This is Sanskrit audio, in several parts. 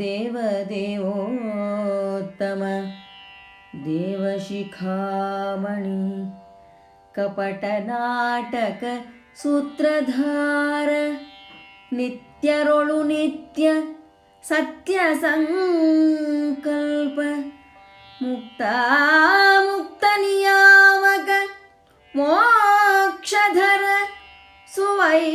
देवदेवोत्तम। देवशिखामणि कपटनाटक सूत्रधार नित्यरोळु नित्य सत्यसङ्कल्प मुक्ता मुक्तनियामक मोक्षधर सुवैकुण्ठपति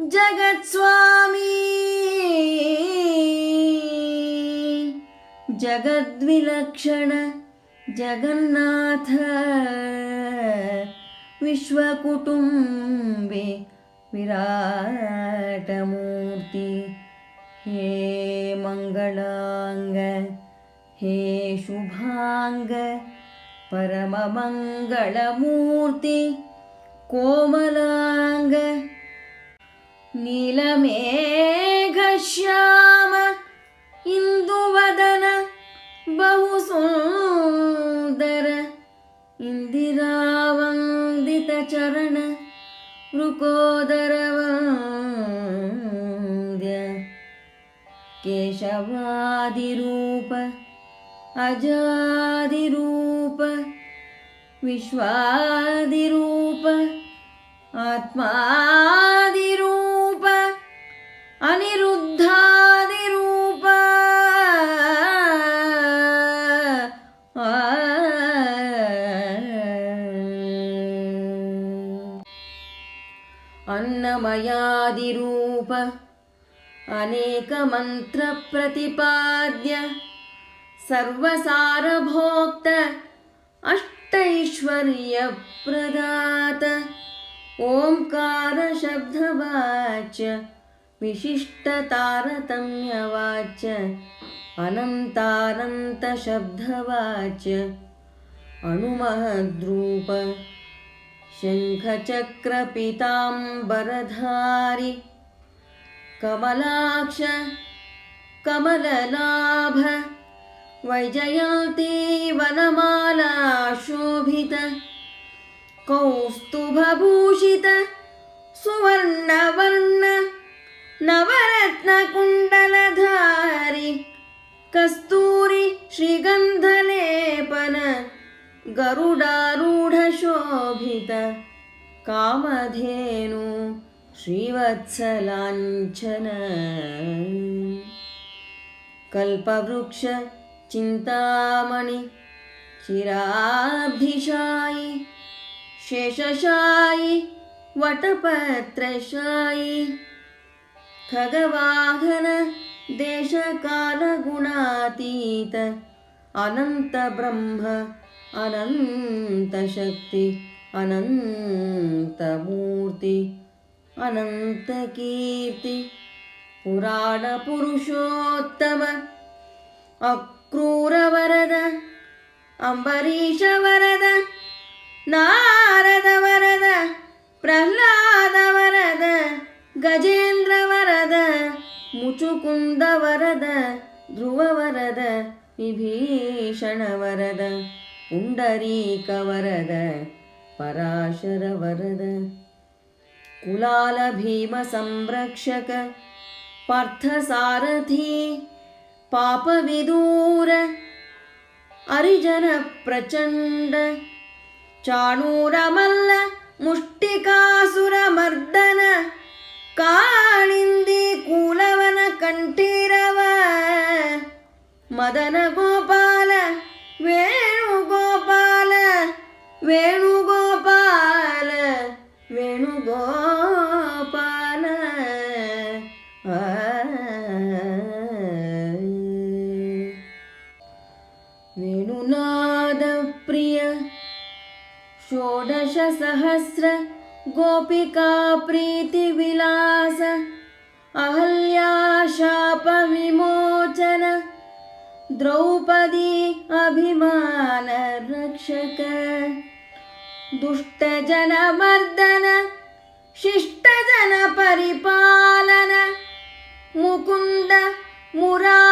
जगत्स्वामी। जगद्विलक्षण जगन्नाथ। विश्वकुटुम्बे विराटमूर्ति। हे मङ्गलाङ्ग हे शुभाङ्ग परममङ्गलमूर्ति कोमलाङ्ग नीलमेघश्याम इन्दुवदन बहु सुन्दर इन्दिरावन्दितचरण वृकोदरवन्द्य केशवादिरूप अजादिरूप विश्वादिरूप आत्मादिरूप अनेकमन्त्रप्रतिपाद्य। सर्वसारभोक्त अष्टैश्वर्यप्रदात। ओङ्कारशब्दवाच्य विशिष्टतारतम्यवाच्य अनन्तानन्तशब्दवाच्य अणुमहद्रूप शङ्खचक्रपिताम्बरधारि। कमलाक्ष कमललाभ वैजयन्ती वनमाला शोभित कौस्तुभभूषित सुवर्णवर्ण नवरत्नकुण्डलधारि कस्तूरि श्रीगन्धलेपन गरुडारूढशोभित कामधेनु श्रीवत्सलाञ्छन। कल्पवृक्ष चिन्तामणि चिराब्धिशायि शेषशायि वटपत्रशायि खगवाहन देशकालगुणातीत अनन्तब्रह्म अनन्तशक्ति अनन्तमूर्ति अनन्तकीर्ति पुराणपुरुषोत्तम अक्रूरवरद अम्बरीशवरद नारदवरद प्रह्लादवरद गजेन्द्रवरद मुचुकुन्दवरद ध्रुववरद विभीषणवरद पुण्डरीकवरद पराशरवरद कुलालभीमसंरक्षक पार्थसारथी पापविदूर अरिजनप्रचण्ड चाणूरमल्ल मुष्टिकासुरमर्दन वेणुनादप्रिय षोडशसहस्र गोपिकाप्रीतिविलास। अहल्याशापविमोचन। द्रौपदी अभिमानरक्षक दुष्टजनमर्दन। शिष्टजनपरिपालन। मुकुन्द मुरा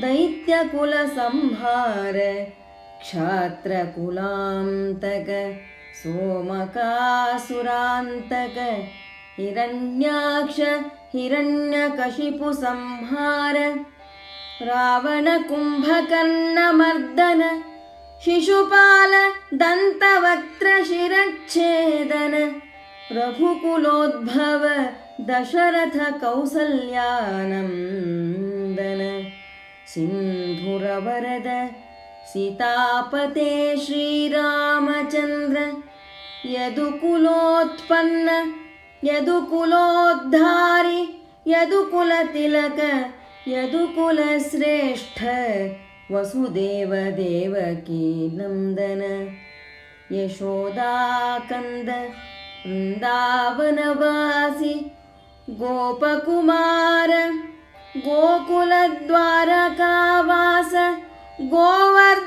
दैत्यकुलसंहार क्षात्रकुलान्तक सोमकासुरान्तक हिरण्याक्ष हिरण्यकशिपुसंहार रावणकुम्भकर्णमर्दन शिशुपाल दन्तवक्त्रशिरच्छेदन रघुकुलोद्भव दशरथ कौसल्यानन्दन सिन्धुरवरद सीतापते श्रीरामचन्द्र यदुकुलोत्पन्न यदुकुलोद्धारि यदुकुलतिलक यदुकुलश्रेष्ठ वसुदेव देवकी नन्दन यशोदाकन्द वृन्दावनवासि गोपकुमार गोकुलद्वारकावास गोवर्धनोद्धारि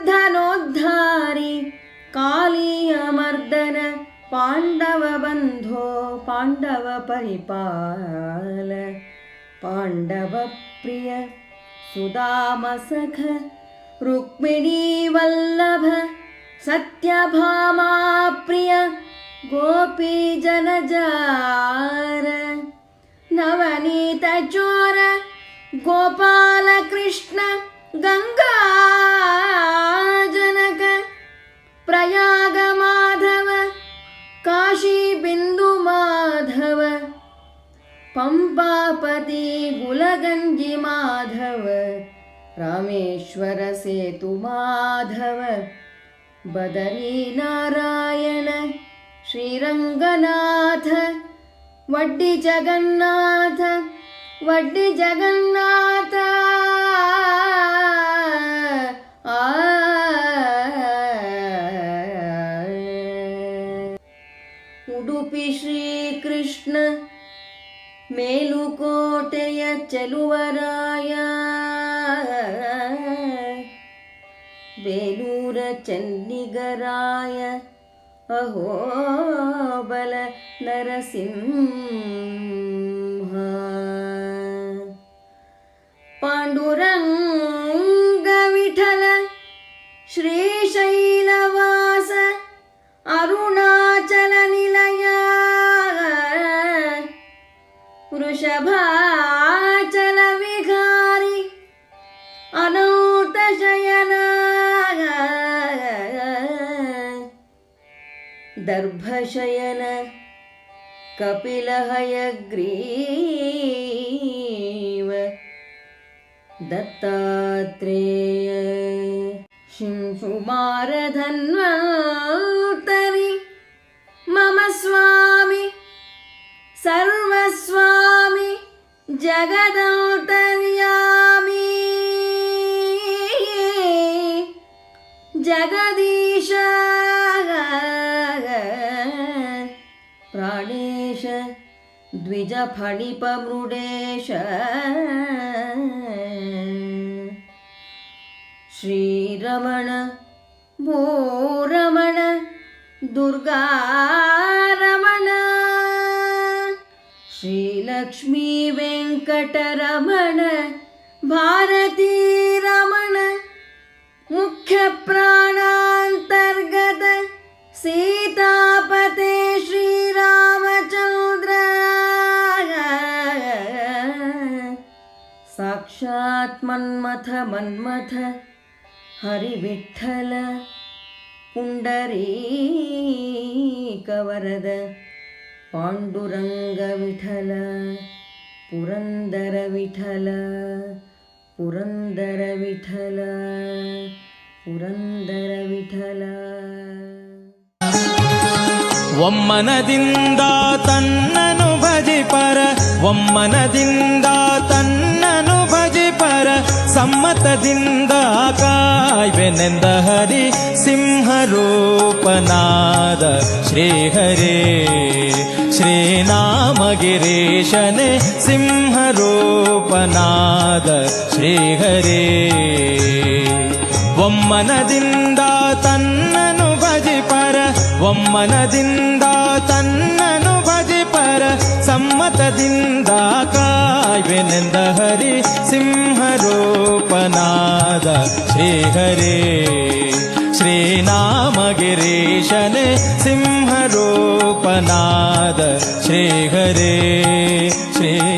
कालीयमर्दन पाण्डवबन्धो पाण्डवपरिपाल पाण्डवप्रिय सुदामसख रुक्मिणीवल्लभ सत्यभामाप्रिय गोपीजनजार नवनीतचोर गोपालकृष्ण गङ्गाजनक प्रयागमाधव काशीबिन्दुमाधव पम्पापति गुलगञ्जिमाधव रामेश्वरसेतुमाधव बदरीनारायण श्रीरङ्गनाथ वड्डि വട്ടി ജഗന്നാഥ. ഉടുപ്പി ശ്രീകൃഷ്ണ മേലുകോട്ടയ ചെലുവരായ. വേലൂര ചന്നികരായ അഹോബല നരസിം वृषभाचलविहारि दर्भशयन कपिलहयग्रीव दत्तात्रेय शिंशुमारधन्वा ജഗദോത്തര്യാമി ജഗദീശ പ്രാണേശ ദ്വിജഫണിപമൃഡേശ श्रीरमण भोरमण दुर्गा श्रीलक्ष्मी वेङ्कटरमण भारती रमण मुख्यप्राणान्तर्गत सीतापते श्रीरामचन्द्र। साक्षात् मन्मथ मन्मथ हरिविठ्ठल पुण्डरीकवरद पाण्डुरङ्गविठल पुरन्दरविठल पुरन्दरविठल पुरन्दरविठल ಒಮ್ಮನದಿಂದ ತನ್ನನು ಭಜಿಪರ ಒಮ್ಮನದಿಂದ ತನ್ನನು ಭಜಿಪರ ಸಮ್ಮತದಿಂದ ಕಾಯ್ವೆನೆಂದ ಹರಿ ಸಿಂಹರೂಪನಾದ ಶ್ರೀಹರೇ ಶ್ರೀನಾಮಗಿರೀಶನೆ ಸಿಂಹರೂಪನಾದ ಶ್ರೀಹರೇ ಒಮ್ಮನದಿಂದ ತನ್ನನು ಭಜಿಪರ ಒಮ್ಮನದಿಂದ ತನ್ನನು ಭಜಿಪರ ಸಮ್ಮತದಿಂದ ಕಾಯ್ವೆನೆಂದ ಹರಿ ಸಿಂಹರೂಪನಾದ ಶ್ರೀಹರೇ ಶ್ರೀನಾಮಗಿರೀಶನೆ गोपनाद श्रीहरे श्री